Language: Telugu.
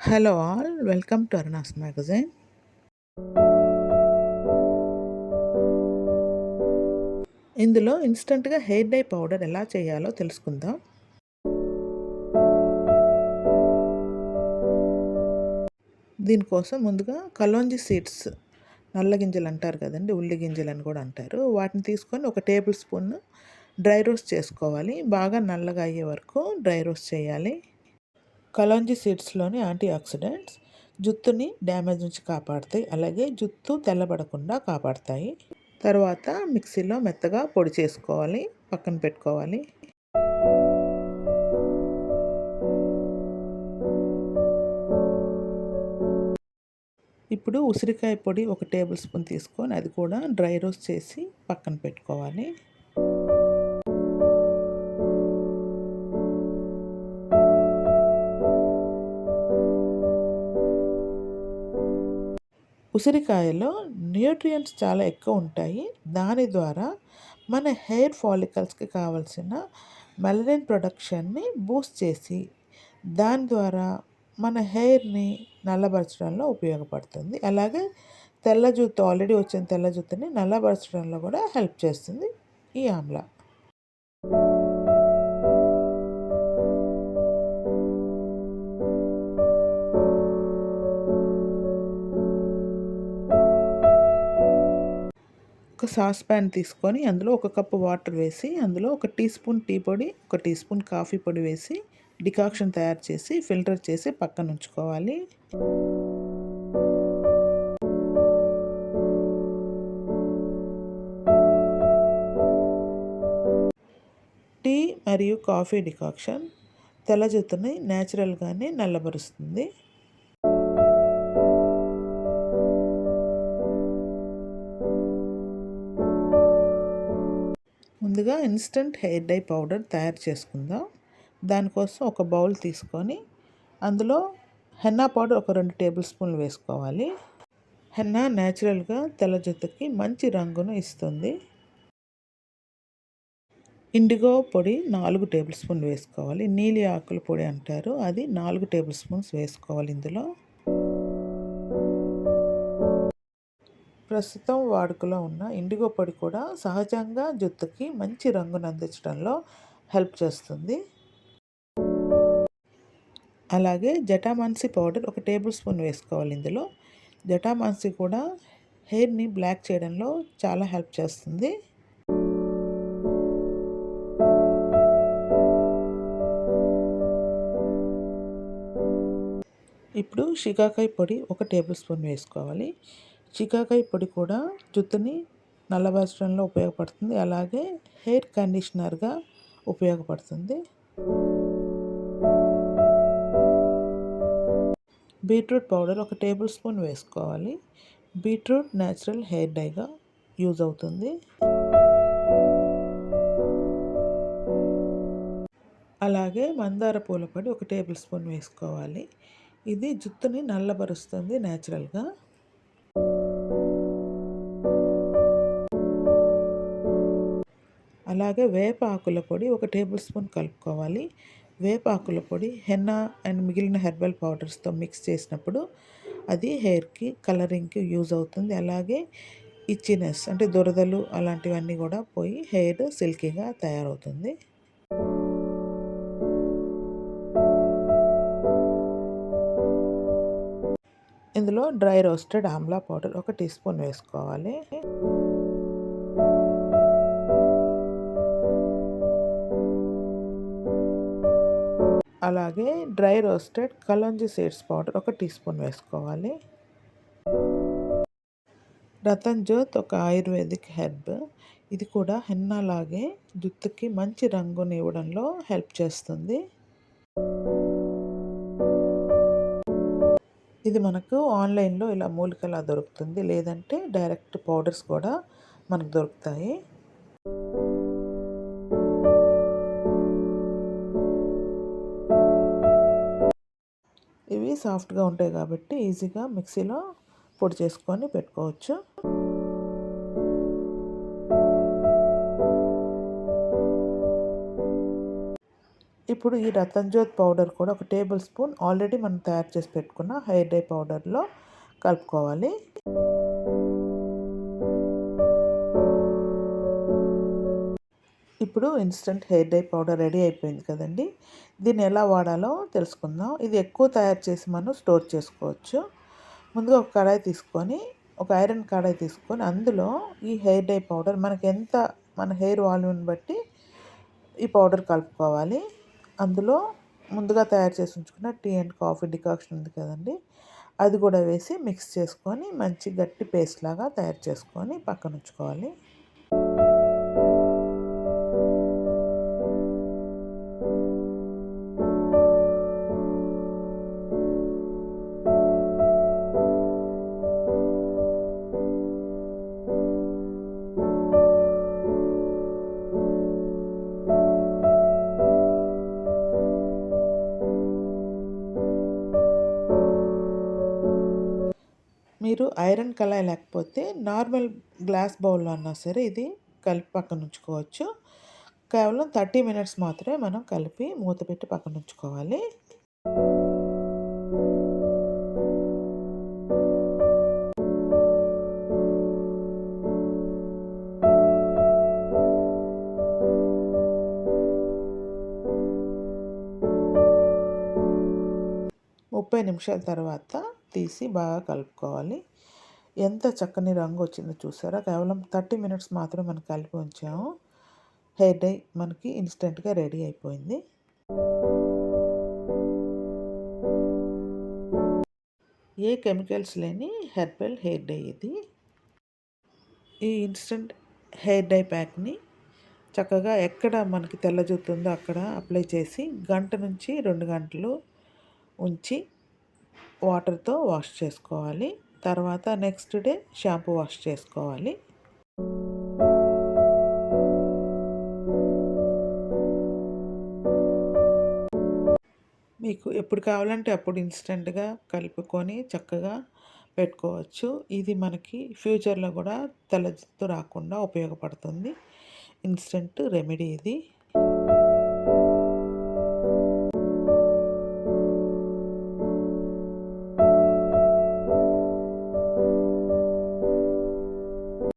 Hello all welcome to Aruna's magazine. ఇందులో ఇన్స్టంట్గా హెయిర్ డై పౌడర్ ఎలా చేయాలో తెలుసుకుందాం. దీనికోసం ముందుగా కలోంజి సీడ్స్ నల్ల గింజలు అంటారు కదండి ఉల్లి గింజలు అని కూడా అంటారు. వాటిని తీసుకొని ఒక టేబుల్ స్పూన్ డ్రై రోస్ట్ చేసుకోవాలి. బాగా నల్లగా అయ్యే వరకు డ్రై రోస్ట్ చేయాలి. కలాంజీ సీడ్స్లోని యాంటీ ఆక్సిడెంట్స్ జుత్తుని డ్యామేజ్ నుంచి కాపాడతాయి. అలాగే జుత్తు తెల్లబడకుండా కాపాడతాయి. తర్వాత మిక్సీలో మెత్తగా పొడి చేసుకోవాలి. పక్కన పెట్టుకోవాలి. ఇప్పుడు ఉసిరికాయ పొడి ఒక టేబుల్ స్పూన్ తీసుకొని అది కూడా డ్రై రోస్ట్ చేసి పక్కన పెట్టుకోవాలి. ఉసిరికాయలో న్యూట్రియంట్స్ చాలా ఎక్కువ ఉంటాయి. దాని ద్వారా మన హెయిర్ ఫాలికల్స్కి కావాల్సిన మెలనిన్ ప్రొడక్షన్ని బూస్ట్ చేసి దాని ద్వారా మన హెయిర్ని నల్లబరచడంలో ఉపయోగపడుతుంది. అలాగే తెల్ల జుత్తు ఆల్రెడీ వచ్చిన తెల్ల జుత్తుని నల్లబరచడంలో కూడా హెల్ప్ చేస్తుంది ఈ ఆమ్లా. ఒక సాస్ ప్యాన్ తీసుకొని అందులో ఒక కప్పు వాటర్ వేసి అందులో ఒక టీ స్పూన్ టీ పొడి ఒక టీ స్పూన్ కాఫీ పొడి వేసి డికాక్షన్ తయారు చేసి ఫిల్టర్ చేసి పక్కన ఉంచుకోవాలి. టీ మరియు కాఫీ డికాక్షన్ తెల్ల జుట్టుని న్యాచురల్గానే నల్లబరుస్తుంది. ముందుగా ఇన్స్టంట్ హెయిర్ డై పౌడర్ తయారు చేసుకుందాం. దానికోసం ఒక బౌల్ తీసుకొని అందులో హెన్నా పౌడర్ ఒక రెండు టేబుల్ స్పూన్లు వేసుకోవాలి. హెన్నా న్యాచురల్గా తెల్ల జుట్టుకి మంచి రంగును ఇస్తుంది. ఇండిగో పొడి నాలుగు టేబుల్ స్పూన్లు వేసుకోవాలి. నీలి ఆకుల పొడి అంటారు. అది నాలుగు టేబుల్ స్పూన్స్ వేసుకోవాలి ఇందులో. ప్రస్తుతం వాడుకలో ఉన్న ఇండిగో పొడి కూడా సహజంగా జుట్టుకి మంచి రంగును అందించడంలో హెల్ప్ చేస్తుంది. అలాగే జటామాన్సి పౌడర్ ఒక టేబుల్ స్పూన్ వేసుకోవాలి ఇందులో. జటామాన్సి కూడా హెయిర్ని బ్లాక్ చేయడంలో చాలా హెల్ప్ చేస్తుంది. ఇప్పుడు షికాకాయ పొడి ఒక టేబుల్ స్పూన్ వేసుకోవాలి. చికాకాయ పొడి కూడా జుట్టుని నల్లబరచడంలో ఉపయోగపడుతుంది. అలాగే హెయిర్ కండిషనర్గా ఉపయోగపడుతుంది. బీట్రూట్ పౌడర్ ఒక టేబుల్ స్పూన్ వేసుకోవాలి. బీట్రూట్ న్యాచురల్ హెయిర్ డైగా యూజ్ అవుతుంది. అలాగే మందార పూల పొడి ఒక టేబుల్ స్పూన్ వేసుకోవాలి. ఇది జుట్టుని నల్లబరుస్తుంది న్యాచురల్గా అలాగే వేప ఆకుల పొడి ఒక టేబుల్ స్పూన్ కలుపుకోవాలి. వేపాకుల పొడి హెన్నా అండ్ మిగిలిన హెర్బల్ పౌడర్స్తో మిక్స్ చేసినప్పుడు అది హెయిర్కి కలరింగ్కి యూజ్ అవుతుంది. అలాగే ఇచ్చినెస్ అంటే దురదలు అలాంటివన్నీ కూడా పోయి హెయిర్ సిల్కీగా తయారవుతుంది. ఇందులో డ్రై రోస్టెడ్ ఆమ్లా పౌడర్ ఒక టీ స్పూన్ వేసుకోవాలి. అలాగే dry roasted kalonji seeds powder ఒక టీ స్పూన్ వేసుకోవాలి. రతన్ ఒక ఆయుర్వేదిక్ హెర్బ్. ఇది కూడా హెన్నలాగే జుత్తుకి మంచి రంగుని ఇవ్వడంలో హెల్ప్ చేస్తుంది. ఇది మనకు ఆన్లైన్లో ఇలా మూలికలా దొరుకుతుంది. లేదంటే డైరెక్ట్ పౌడర్స్ కూడా మనకు దొరుకుతాయి. ఇవి సాఫ్ట్గా ఉంటాయి కాబట్టి ఈజీగా మిక్సీలో పొడి చేసుకొని పెట్టుకోవచ్చు. ఇప్పుడు ఈ రతన్జోత్ పౌడర్ కూడా ఒక టేబుల్ స్పూన్ ఆల్రెడీ మనం తయారు చేసి పెట్టుకున్న హెయిర్ డై పౌడర్లో కలుపుకోవాలి. ఇప్పుడు instant hair dye powder ready అయిపోయింది కదండి. దీన్ని ఎలా వాడాలో తెలుసుకుందాం. ఇది ఎక్కువ తయారు చేసి మనం స్టోర్ చేసుకోవచ్చు. ముందుగా ఒక కడాయి తీసుకొని ఒక ఐరన్ కడాయి తీసుకొని అందులో ఈ హెయిర్ డై పౌడర్ మనకి ఎంత మన హెయిర్ వాల్యూమ్ని బట్టి ఈ పౌడర్ కలుపుకోవాలి. అందులో ముందుగా తయారు చేసి ఉంచుకున్న టీ అండ్ కాఫీ డికాక్షన్ ఉంది కదండి. అది కూడా వేసి మిక్స్ చేసుకొని మంచి గట్టి పేస్ట్ లాగా తయారు చేసుకొని పక్కన ఉంచుకోవాలి. మీరు ఐరన్ కళాయి లేకపోతే నార్మల్ గ్లాస్ బౌల్లో అన్నా సరే ఇది కలిపి పక్కన ఉంచుకోవచ్చు. కేవలం థర్టీ మినిట్స్ మాత్రమే మనం కలిపి మూత పెట్టి పక్కన ఉంచుకోవాలి. ముప్పై నిమిషాల తర్వాత తీసి బాగా కలుపుకోవాలి. ఎంత చక్కని రంగు వచ్చిందో చూసారా? కేవలం థర్టీ మినిట్స్ మాత్రం మనం కలిపి ఉంచాము. హెయిర్ డై మనకి ఇన్స్టెంట్గా రెడీ అయిపోయింది. ఏ కెమికల్స్ లేని హెర్బల్ హెయిర్ డై ఇది. ఈ ఇన్స్టెంట్ హెయిర్ డై ప్యాక్ని చక్కగా ఎక్కడ మనకి తెల్ల జుట్టు అక్కడ అప్లై చేసి గంట నుంచి రెండు గంటలు ఉంచి వాటర్తో వాష్ చేసుకోవాలి. తర్వాత నెక్స్ట్ డే షాంపూ వాష్ చేసుకోవాలి. మీకు ఎప్పుడు కావాలంటే అప్పుడు ఇన్స్టెంట్గా కలుపుకొని చక్కగా పెట్టుకోవచ్చు. ఇది మనకి ఫ్యూచర్లో కూడా తెల్లజుట్టు రాకుండా ఉపయోగపడుతుంది. ఇన్స్టెంట్ రెమెడీ ఇది.